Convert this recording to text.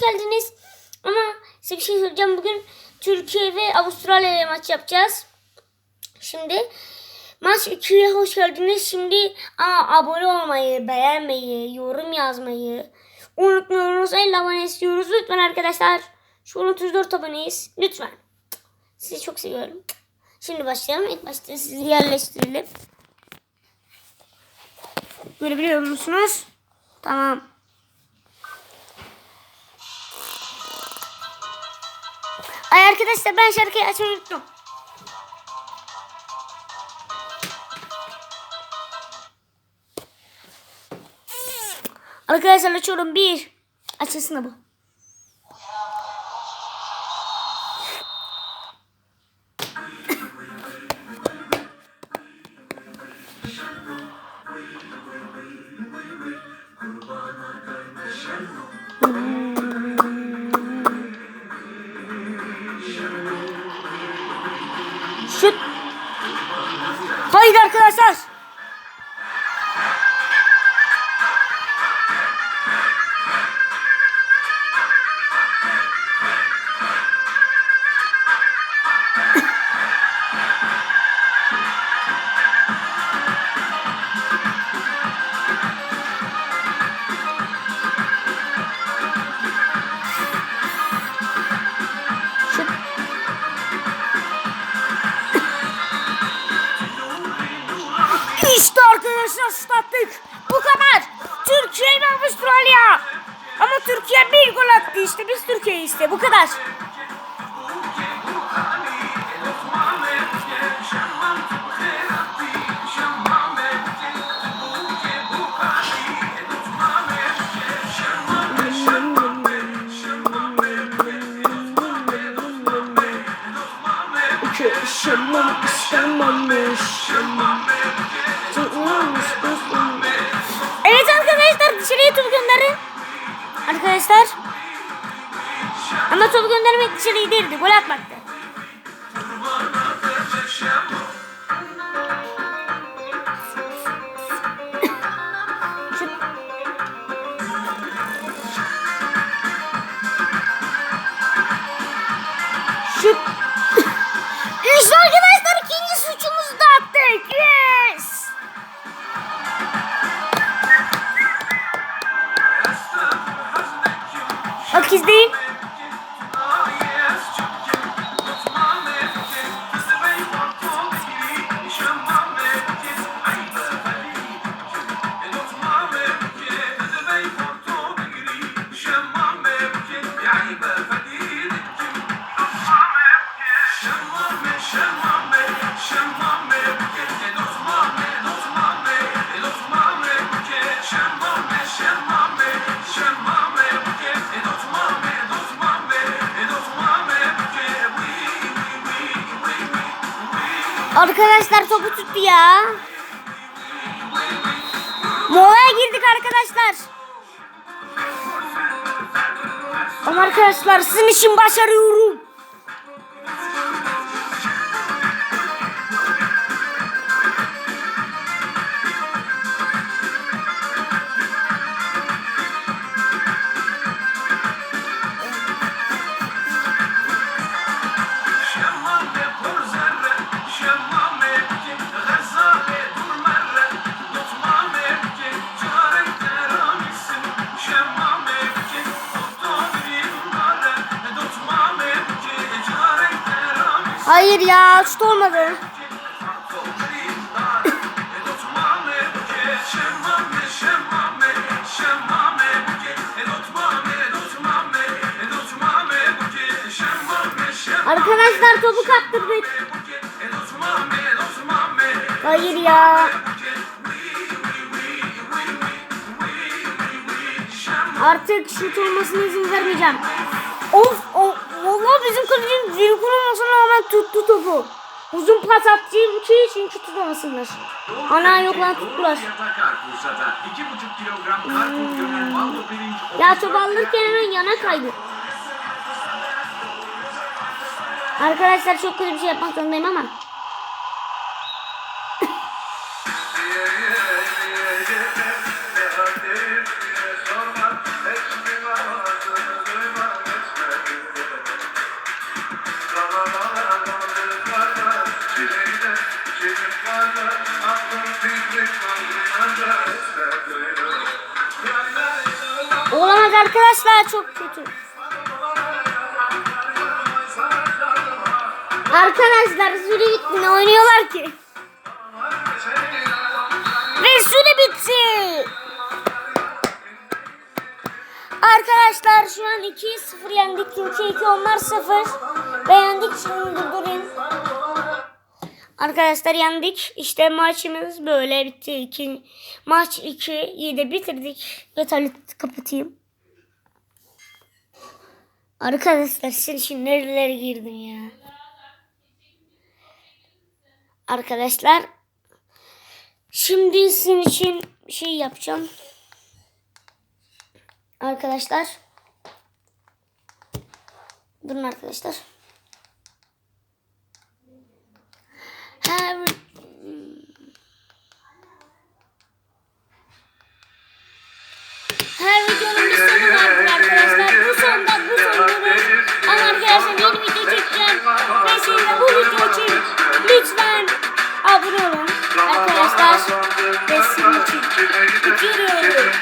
hoş geldiniz. Ama size bir şey söyleyeceğim. Bugün Türkiye ve Avustralya ile maç yapacağız. Şimdi maç 2'ye hoş geldiniz. Şimdi aa, abone olmayı, beğenmeyi, yorum yazmayı unutmuyoruz. 50 abone istiyoruz. Lütfen arkadaşlar. Şu an 34 aboneyiz. Lütfen. Sizi çok seviyorum. Şimdi başlayalım. İlk başta sizi yerleştirelim. Görebiliyor musunuz? Tamam. Arkadaşlar ben şarkıyı açmayı unuttum. Arkadaşlar açıyorum bir. Açılsın bu. Şut. Haydi arkadaşlar. Avustralya. Ama Türkiye bir gol attı işte. Biz Türkiye işte. Bu kadar. Şamam, şamamış, Evet Arkadaşlar. Ama top göndermek dışarıya değildi. Gol atmaktı. Şut. Şut. Arkadaşlar topu tuttu ya. Molaya girdik arkadaşlar. Ama arkadaşlar sizin için başarıyorum. Hayır ya şut olmadı. Arkadaşlar topu kaptırdık. Hayır ya. Artık şut olmasına izin vermeyeceğim. Of, of vallahi bizim kalecim virgül olmasına rağmen tuttu topu. Uzun pas attığım ki çünkü tutamasınlar. Ana yok lan tuttular. Ya top alırken hemen yana kaydı. Arkadaşlar çok kötü bir şey yapmak zorundayım ama. arkadaşlar çok kötü. Arkadaşlar süre bitti. Ne oynuyorlar ki? Ve süre bitti. Arkadaşlar şu an 2-0 yendik. Türkiye 2 onlar 0. Beğendik şimdi durdurun. Arkadaşlar yendik. İşte maçımız böyle bitti. İki, maç 2'yi de bitirdik. Yeterli kapatayım. Arkadaşlar sen şimdi nerelere girdin ya? Arkadaşlar şimdi sizin için bir şey yapacağım. Arkadaşlar Durun arkadaşlar. Arkadaşlar. Bu sondur. Ama arkadaşlar yeni video çekeceğim. Ve bu video için lütfen abone olun. Arkadaşlar ve sizin için bitiriyorum.